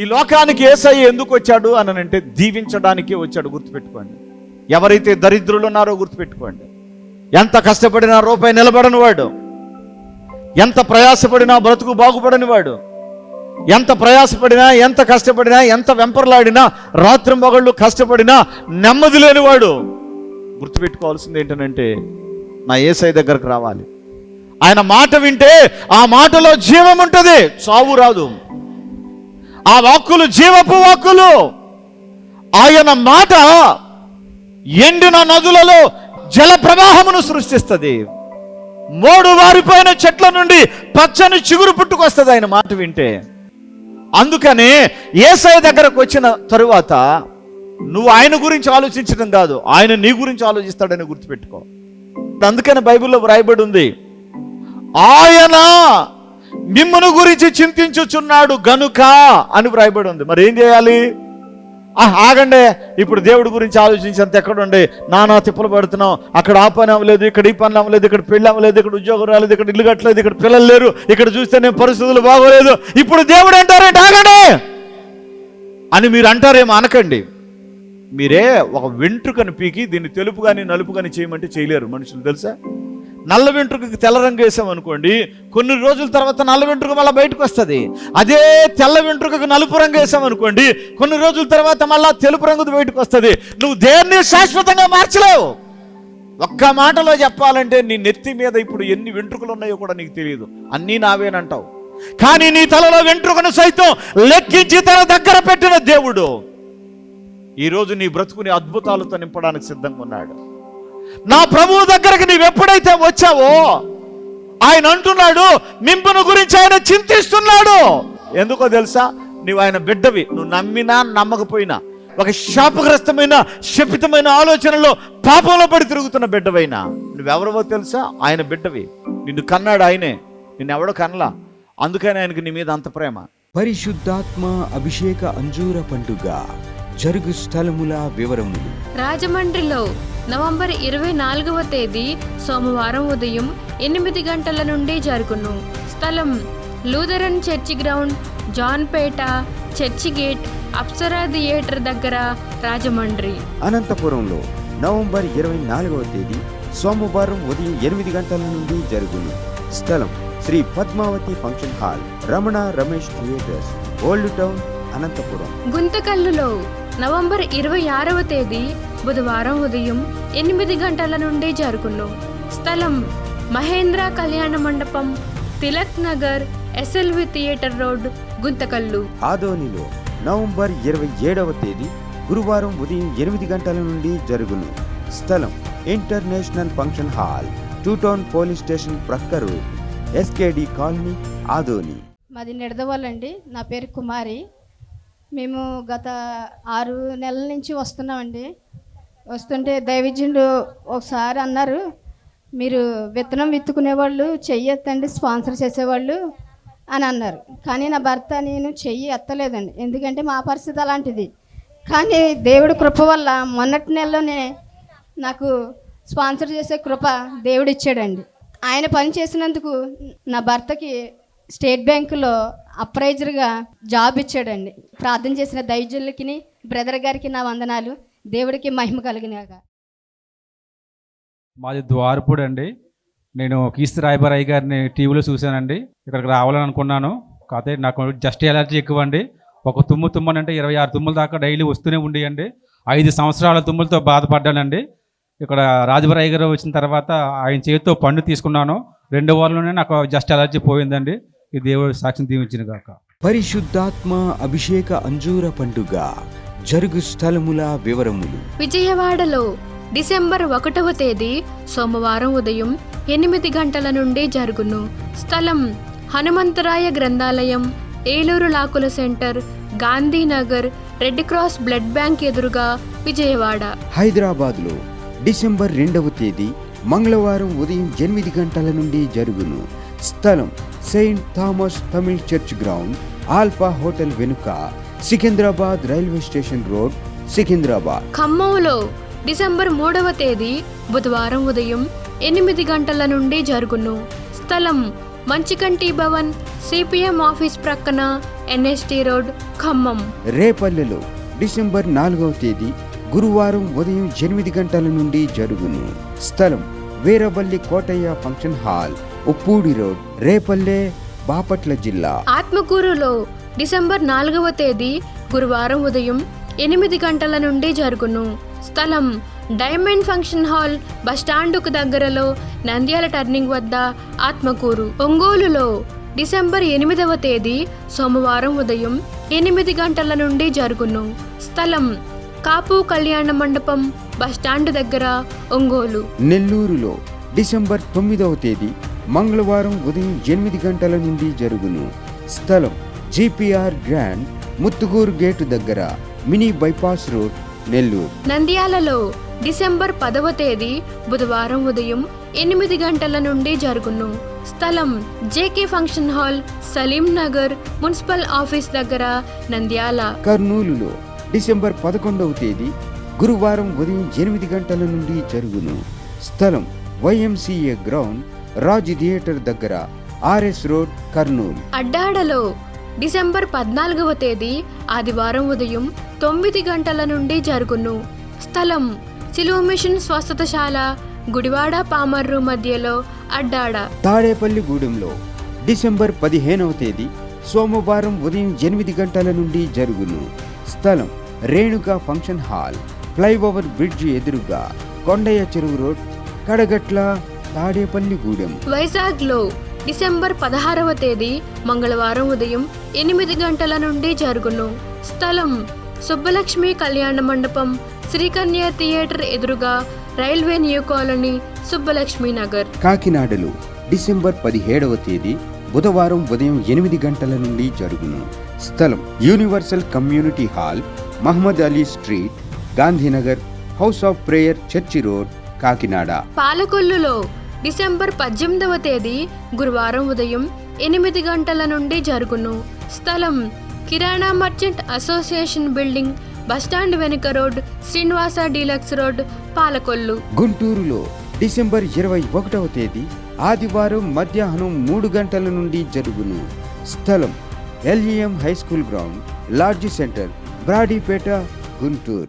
ఈ లోకానికి ఏసై ఎందుకు వచ్చాడు అని అంటే దీవించడానికి వచ్చాడు గుర్తుపెట్టుకోండి. ఎవరైతే దరిద్రులు ఉన్నారో గుర్తుపెట్టుకోండి. ఎంత కష్టపడినా రూపాయి నిలబడని వాడు ఎంత ప్రయాసపడినా బ్రతుకు బాగుపడని వాడు ఎంత ప్రయాసపడినా ఎంత కష్టపడినా ఎంత వెంపర్లాడినా రాత్రి మొగళ్ళు కష్టపడినా నెమ్మది లేనివాడు గుర్తుపెట్టుకోవాల్సింది ఏంటనంటే నా ఏసై దగ్గరకు రావాలి. ఆయన మాట వింటే ఆ మాటలో జీవం ఉంటుంది చావు రాదు. ఆ వాక్కులు జీవపు వాక్కులు. ఆయన మాట ఎండిన నదులలో జల ప్రవాహమును సృష్టిస్తుంది. మోడు వారిపోయిన చెట్ల నుండి పచ్చని చిగురు పుట్టుకొస్తుంది ఆయన మాట వింటే. అందుకనే ఏసఐ దగ్గరకు వచ్చిన తరువాత నువ్వు ఆయన గురించి ఆలోచించడం కాదు ఆయన నీ గురించి ఆలోచిస్తాడని గుర్తుపెట్టుకో. అందుకని బైబిల్లో వ్రాయబడి ఉంది ఆయన మిమ్మను గురించి చింతించుచున్నాడు గనుక అని వ్రాయబడి ఉంది మరి ఏం చేయాలి? ఆగండి. ఇప్పుడు దేవుడి గురించి ఆలోచించేంత ఎక్కడుండి నానా తిప్పలు పడుతున్నాం. అక్కడ ఆ పని అవ్వలేదు ఇక్కడ ఈ పని అవ్వలేదు ఇక్కడ పెళ్ళి అవ్వలేదు ఇక్కడ ఉద్యోగం రాలేదు ఇక్కడ ఇల్లు కట్టలేదు ఇక్కడ పిల్లలు లేరు ఇక్కడ చూస్తే నేను పరిస్థితులు బాగోలేదు. ఇప్పుడు దేవుడు అంటారేంటి? ఆగండి! అని మీరు అంటారేమో అనకండి. మీరే ఒక వెంట్రుకను పీకి దీన్ని తెలుపు కానీ నలుపు కానీ చేయమంటే చేయలేరు మనుషులు తెలుసా? నల్ల వెంట్రుకకి తెల్ల రంగు వేసాం అనుకోండి కొన్ని రోజుల తర్వాత నల్ల వెంట్రుక మళ్ళీ బయటకు వస్తుంది. అదే తెల్ల వెంట్రుకకు నలుపు రంగు వేసాం అనుకోండి కొన్ని రోజుల తర్వాత మళ్ళీ తెలుపు రంగు బయటకు వస్తుంది. నువ్వు దేన్ని శాశ్వతంగా మార్చలేవు? ఒక్క మాటలో చెప్పాలంటే నీ నెత్తి మీద ఇప్పుడు ఎన్ని వెంట్రుకలు ఉన్నాయో కూడా నీకు తెలియదు. అన్నీ నావేనంటావు. కానీ నీ తలలో వెంట్రుకను సైతం లెక్కించి తన దగ్గర పెట్టిన దేవుడు. ఈరోజు నీ బ్రతుకుని అద్భుతాలతో నింపడానికి సిద్ధంగా ఉన్నాడు. నా ప్రభువు దగ్గరికి నీవు ఎప్పుడైతే వచ్చావో ఆయన అంటున్నాడు మింపును గురించి ఆయన చింతిస్తున్నాడు. ఎందుకో తెలుసా? నువ్వు ఆయన బిడ్డవి నువ్వు నమ్మినా నమ్మకపోయినా ఒక శాపగ్రస్తమైన శపితమైన ఆలోచనలో పాపంలో పడి తిరుగుతున్న బిడ్డవైనా. నువ్వెవరవో తెలుసా? ఆయన బిడ్డవి. నిన్ను కన్నాడు ఆయనే. నిన్నెవడో కనలా. అందుకని ఆయనకి నీ మీద అంత ప్రేమ. పరిశుద్ధాత్మ అభిషేక అంజూర పండుగ. జరుగు స్థలముల వివరములు. రాజమండ్రిలో నవంబర్ ఇరవై నాలుగవ తేదీ సోమవారం ఉదయం ఎనిమిది గంటల నుండి జరుగును. స్థలం Lutheran church ground Janpeta church gate Apsara theatre దగ్గర రాజమండ్రి. అనంతపురంలో నవంబర్ ఇరవై నాలుగవ తేదీ సోమవారం ఉదయం ఎనిమిది గంటల నుండి జరుగును. స్థలం Shri Padmavathi function hall Ramana Ramesh theatres old town Anantapuram. గుంతకల్లులో November ఇరవై ఆరవ తేదీ బుధవారం ఉదయం ఎనిమిది గంటల నుండి జరుగును స్థలం Mahendra Kalyana Mandapam Tilak Nagar SLV theatre road Guntakal. ఆదోనిలో నవంబర్ ఇరవై ఏడవ తేదీ గురువారం ఉదయం ఎనిమిది గంటల నుండి జరుగును. స్థలం international function hall two town police station ప్రక్క రోడ్ ఎస్కేడి కాలనీ ఆదోని. మాది నిడదవాళ్ళండి నా పేరు కుమారి. మేము గత ఆరు నెలల నుంచి వస్తున్నామండి. వస్తుంటే దైవజ్యుడు ఒకసారి అన్నారు మీరు విత్తనం విత్తుకునేవాళ్ళు చెయ్యి ఎత్తండి స్పాన్సర్ చేసేవాళ్ళు అని అన్నారు. కానీ నా భర్త నేను చెయ్యి ఎత్తలేదండి. ఎందుకంటే మా పరిస్థితి అలాంటిది. కానీ దేవుడి కృప వల్ల మొన్నటి నెలలోనే నాకు స్పాన్సర్ చేసే కృప దేవుడు ఇచ్చాడండి ఆయన పని చేసినందుకు నా భర్తకి స్టేట్ బ్యాంకులో అప్రైజర్గా జాబ్ ఇచ్చాడండి. ప్రార్థన చేసిన దైవజులకి బ్రదర్ గారికి నా వందనాలు. దేవుడికి మహిమ కలిగినాక మాది ద్వారపూడి అండి. నేను కీర్తి రాయబారాయ్ గారిని టీవీలో చూశానండి. ఇక్కడికి రావాలని అనుకున్నాను కాకపోతే నాకు జస్ట్ ఎలర్జీ ఎక్కువ అండి ఒక తుమ్ము తుమ్మనంటే ఇరవై ఆరు తుమ్ముల దాకా డైలీ వస్తూనే ఉండేయండి. ఐదు సంవత్సరాల తుమ్ములతో బాధపడ్డానండి. ఇక్కడ రాజబారాయ్ గారు వచ్చిన తర్వాత ఆయన చేతితో పండు తీసుకున్నాను. రెండు వారంలోనే నాకు జస్ట్ ఎలర్జీ పోయిందండి. ఈ దేవుడు సాక్ష్యం దీవించిన గాక. పరిశుద్ధాత్మ అభిషేక అంజూర పండుగ జరుగు స్థలముల వివరములు. విజయవాడలో డిసెంబర్ ఒకటవ తేదీ సోమవారం ఉదయం ఎనిమిది గంటల నుండి జరుగును. స్థలం హనుమంతరాయ గ్రంథాలయం Eluru లాకుల centre Gandhinagar red cross blood bank ఎదురుగా విజయవాడ. హైదరాబాద్లో డిసెంబర్ రెండవ తేదీ మంగళవారం ఉదయం ఎనిమిది గంటల నుండి జరుగును. స్థలం Saint Thomas Tamil church ground Alpha hotel వెనుక Secunderabad railway station road Secunderabad ఖమ్మంలో డిసెంబర్ మూడవ తేదీ బుధవారం ఉదయం ఎనిమిది గంటల నుండి జరుగును. స్థలం మంచికంటి భవన్ సిపిఎం ఆఫీస్ ప్రక్కన ఎన్ఎస్టి రోడ్ ఖమ్మం. రేపల్లెలో డిసెంబర్ నాలుగవ తేదీ గురువారం ఉదయం ఎనిమిది గంటల నుండి జరుగును. స్థలం Veeraballi Kotayya function hall Uppudi road Repalle Bapatla జిల్లా. ఆత్మకూరులో డిసెంబర్ నాలుగవ తేదీ గురువారం ఉదయం ఎనిమిది గంటల నుండి జరుగును. స్థలం డైమండ్ ఫంక్షన్ హాల్ బస్టాండుకు దగ్గరలో నంద్యాల టర్నింగ్ వద్ద ఆత్మకూరు. ఒంగోలులో డిసెంబర్ ఎనిమిదవ తేదీ సోమవారం ఉదయం ఎనిమిది గంటల నుండి జరుగును. స్థలం కాపు కళ్యాణ మండపం బస్టాండ్ దగ్గర ఒంగోలు. నెల్లూరులో డిసెంబర్ తొమ్మిదవ తేదీ మంగళవారం ఉదయం ఎనిమిది గంటల నుండి జరుగును. స్థలం జిపిఆర్ గ్రాండ్ ముత్తుగూరు గేటు దగ్గర మినీ బైపాస్ రోడ్ నెల్లూరు. నంద్యాలలో డిసెంబర్ పదవ తేదీ బుధవారం ఉదయం ఎనిమిది గంటల నుండి జరుగును. స్థలం JK function hall Salim Nagar municipal office దగ్గర నంద్యాల. కర్నూలులో డిసెంబర్ పదకొండవ తేదీ గురువారం ఉదయం ఎనిమిది గంటల నుండి జరుగును. స్థలం వైఎంసీఏ గ్రౌండ్ రాజ్ థియేటర్ దగ్గర ఆర్ఎస్ రోడ్ కర్నూలు. అడ్డాడలో డిసెంబర్ పద్నాలుగవ తేదీ ఆదివారం ఉదయం తొమ్మిది గంటల నుండి జరుగును. స్థలం సిలువ మిషన్ స్వస్థతశాల గుడివాడ పామర్రు మధ్యలో అడ్డాడ. తాడేపల్లిగూడెంలో డిసెంబర్ పదిహేనవ తేదీ సోమవారం ఉదయం ఎనిమిది గంటల నుండి జరుగును. స్థలం Renuka function hall flyover bridge ఎదురుగా కొండయ్య చెరువు రోడ్ కడగట్ల తాడేపల్లిగూడెం. వైజాగ్లో డిసెంబర్ పదహారవ తేదీ మంగళవారం ఉదయం ఎనిమిది గంటల నుండి జరుగును. స్థలం సుబ్బలక్ష్మి కళ్యాణ మండపం శ్రీకన్య థియేటర్ ఎదురుగా railway new colony Subbalakshmi Nagar. కాకినాడలో డిసెంబర్ పదిహేడవ తేదీ బుధవారం ఉదయం ఎనిమిది గంటల నుండి జరుగును. స్థలం universal community hall Mohammed Ali street Gandhinagar house of prayer church road Kakinada. పాలకొల్లులో December పద్దెనిమిదవ తేదీ గురువారం ఉదయం ఎనిమిది గంటల నుండి జరుగును. స్థలం కిరాణా merchant association building bus stand వెనుక road Srinivasa deluxe road Palakollu. గుంటూరులో డిసెంబర్ ఇరవై ఒకటవ తేదీ ఆదివారం మధ్యాహ్నం మూడు గంటల నుండి జరుగును. స్థలం LEM high school ground large centre Brodipet Guntur.